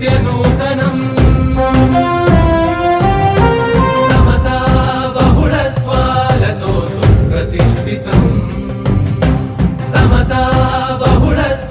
नित्यनूतनम् समता बहुलत्वालतो सुप्रतिष्ठितम् समता बहुलत्वालतो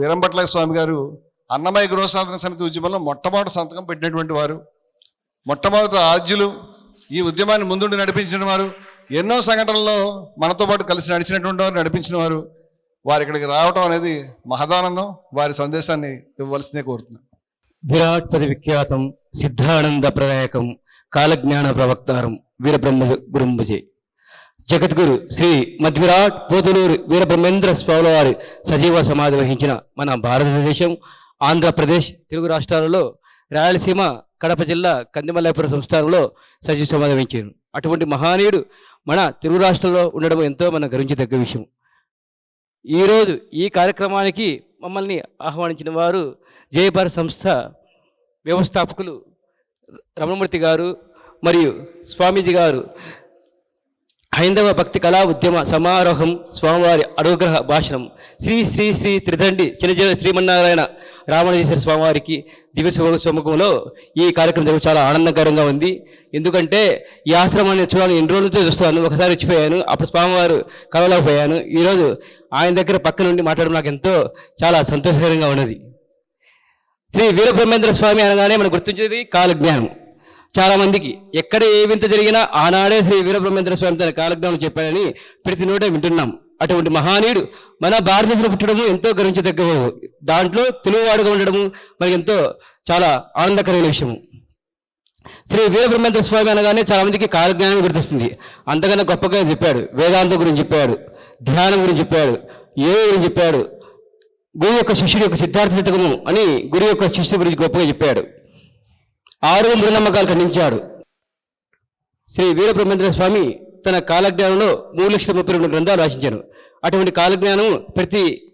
వీరంపట్ల స్వామి గారు అన్నమయ్య గృహసాధన సమితి ఉద్యమంలో మొట్టమొదటి సంతకం పెట్టినటువంటి వారు మొట్టమొదటి ఆద్యులు ఈ ఉద్యమాన్ని ముందుండి నడిపించిన వారు ఎన్నో సంఘటనల్లో మనతో పాటు కలిసి నడిచినటువంటి వారు నడిపించిన వారు. వారు ఇక్కడికి రావటం అనేది మహదానందం. వారి సందేశాన్ని ఇవ్వవలసిందే కోరుతున్నాను. విరాట్ పది విఖ్యాతం సిద్ధానంద ప్రదాయకం కాలజ్ఞాన ప్రవక్తారం వీరబ్రహ్మ గురుంభుజే జగద్గురు శ్రీ మధ్విరాట్ పోతులూరు వీరబ్రహ్మేంద్ర స్వామి వారి సజీవ సమాధి వహించిన మన భారతదేశం ఆంధ్రప్రదేశ్ తెలుగు రాష్ట్రాలలో రాయలసీమ కడప జిల్లా కందిమల్లాపురం సంస్థానంలో సజీవ సమాధి వహించారు. అటువంటి మహానీయుడు మన తెలుగు రాష్ట్రంలో ఉండడం ఎంతో మన గర్వించదగ్గ విషయం. ఈరోజు ఈ కార్యక్రమానికి మమ్మల్ని ఆహ్వానించిన వారు జయభారత్ సంస్థ వ్యవస్థాపకులు రమణమూర్తి గారు మరియు స్వామీజీ గారు. హైందవ భక్తి కళా ఉద్యమ సమారోహం స్వామివారి అనుగ్రహ భాషణం. శ్రీ శ్రీ శ్రీ త్రిదండి చిన్నజీవ శ్రీమన్నారాయణ రామణేశ్వర స్వామివారికి దివ్య సముఖంలో ఈ కార్యక్రమం జరుగు చాలా ఆనందకరంగా ఉంది. ఎందుకంటే ఈ ఆశ్రమాన్ని చూడాలని ఎన్ని రోజులతో చూస్తాను ఒకసారి ఇచ్చిపోయాను అప్పుడు స్వామివారు కలవలేకపోయాను ఈరోజు ఆయన దగ్గర పక్క నుండి మాట్లాడడం నాకు ఎంతో చాలా సంతోషకరంగా ఉన్నది. శ్రీ వీరబ్రహ్మేంద్ర స్వామి అనగానే మనం గుర్తించేది కాలజ్ఞానం. చాలా మందికి ఎక్కడ ఏ వింత జరిగినా ఆనాడే శ్రీ వీరబ్రహ్మేంద్ర స్వామి తన కాలజ్ఞానం చెప్పాడని ప్రతి నోటే వింటున్నాం. అటువంటి మహానీయుడు మన భారతదేశంలో పుట్టడము ఎంతో గర్వించదగ్గ దాంట్లో తెలుగువాడుగా ఉండడము మనకి ఎంతో చాలా ఆనందకరమైన విషయము. శ్రీ వీరబ్రహ్మేంద్ర స్వామి అనగానే చాలా మందికి కాలజ్ఞానం గుర్తొస్తుంది. అంతకన్నా గొప్పగా చెప్పాడు. వేదాంతం గురించి చెప్పాడు. ధ్యానం గురించి చెప్పాడు. యోగ గురించి చెప్పాడు. గురు యొక్క శిష్యుడి యొక్క సిద్ధార్థ శతకము అని గురు యొక్క శిష్యుడి గురించి గొప్పగా చెప్పాడు. ఆరు మూఢనమ్మకాలు ఖండించాడు. శ్రీ వీరబ్రహ్మేంద్ర స్వామి తన కాలజ్ఞానంలో మూడు లక్షల ముప్పై రెండు గ్రంథాలు రాసించారు. అటువంటి కాలజ్ఞానం ప్రతి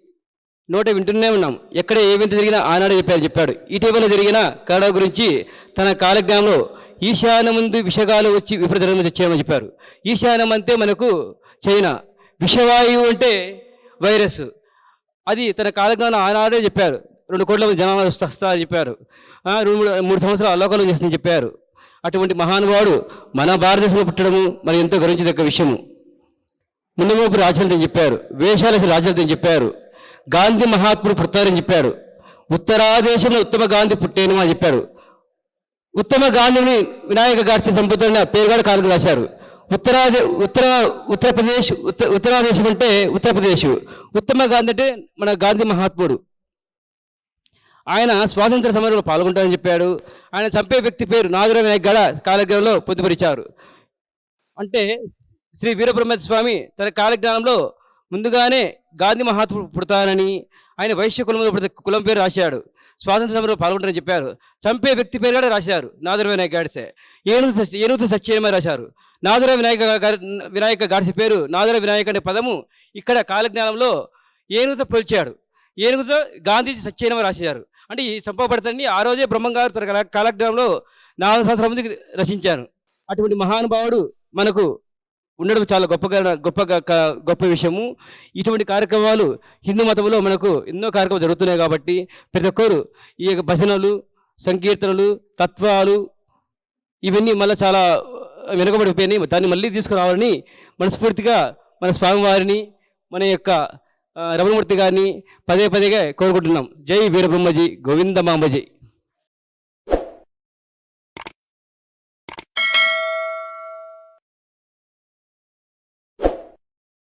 నోట వింటూనే ఉన్నాం. ఎక్కడ ఏ వింత జరిగినా ఆనాడే చెప్పారు చెప్పాడు. ఇటీవల జరిగిన కళ గురించి తన కాలజ్ఞానంలో ఈశాన్య ముందు విషగాలు వచ్చి విపరీతంగా తెచ్చామని చెప్పారు. ఈశాన్యం అంటే మనకు చైనా. విషవాయువు అంటే వైరస్. అది తన కాలజ్ఞానం ఆనాడే చెప్పారు. రెండు కోట్ల మంది జనాభా వస్తా అని చెప్పారు. రెండు మూడు మూడు సంవత్సరాలు అలోకలం చేస్తుందని చెప్పారు. అటువంటి మహానుభావుడు మన భారతదేశంలో పుట్టడము మరి ఎంతో గర్వించదగ్గ విషయము. ముందుమోపు రాజులని చెప్పారు. వేషాలసి రాజులని చెప్పారు. గాంధీ మహాత్ముడు పుట్టారని చెప్పాడు ఉత్తరాదేశంలో ఉత్తమ గాంధీ పుట్టేను అని చెప్పాడు ఉత్తమ గాంధీని వినాయక గాడ్సే సంపుతున్న పేరుగాడు కానుక రాశారు. ఉత్తరాది ఉత్తర ఉత్తరప్రదేశ్ ఉత్తర ఉత్తరాదేశం అంటే ఉత్తరప్రదేశ్. ఉత్తమ గాంధీ అంటే మన గాంధీ మహాత్ముడు. ఆయన స్వాతంత్ర సమరంలో పాల్గొంటారని చెప్పాడు. ఆయన చంపే వ్యక్తి పేరు నాగర వినాయక్ గడ కాలజ్ఞానంలో పొందుపరిచారు. అంటే శ్రీ వీరబ్రహ్మ స్వామి తన కాలజ్ఞానంలో ముందుగానే గాంధీ మహాత్ముడు పుడతానని ఆయన వైశ్య కులంలో పుడితే కులం పేరు రాశాడు. స్వాతంత్ర సమరంలో పాల్గొంటారని చెప్పారు. చంపే వ్యక్తి పేరు కూడా రాశారు నాదర వినాయక గాడిసే. ఏనుగు ఏనుగుతో ఏనుగు సత్యమని రాశారు. నాదర వినాయక వినాయక గాడ్సే పేరు నాదర వినాయక అనే పదము ఇక్కడ కాలజ్ఞానంలో ఏనుగుతో పోల్చాడు. ఏనుగుతో గాంధీజీ సత్యనమ రాశారు. అంటే ఈ చంపబడతాన్ని ఆ రోజే బ్రహ్మంగారు తన కాల- కాలజ్ఞానంలో నాలుగు సంవత్సరాల మందికి రచించారు. అటువంటి మహానుభావుడు మనకు ఉండడం చాలా గొప్పగా గొప్ప గొప్ప విషయము. ఇటువంటి కార్యక్రమాలు హిందూ మతంలో మనకు ఎన్నో కార్యక్రమాలు జరుగుతున్నాయి కాబట్టి ప్రతి ఒక్కరు ఈ యొక్క భజనలు సంకీర్తనలు తత్వాలు ఇవన్నీ మళ్ళీ చాలా వెనుకబడిపోయినాయి. దాన్ని మళ్ళీ తీసుకురావాలని మనస్ఫూర్తిగా మన స్వామివారిని మన యొక్క రమణమూర్తి గారిని పదే పదేగా కోరుకుంటున్నాం. జై వీరబ్రహ్మజీ గోవింద మాంబజీ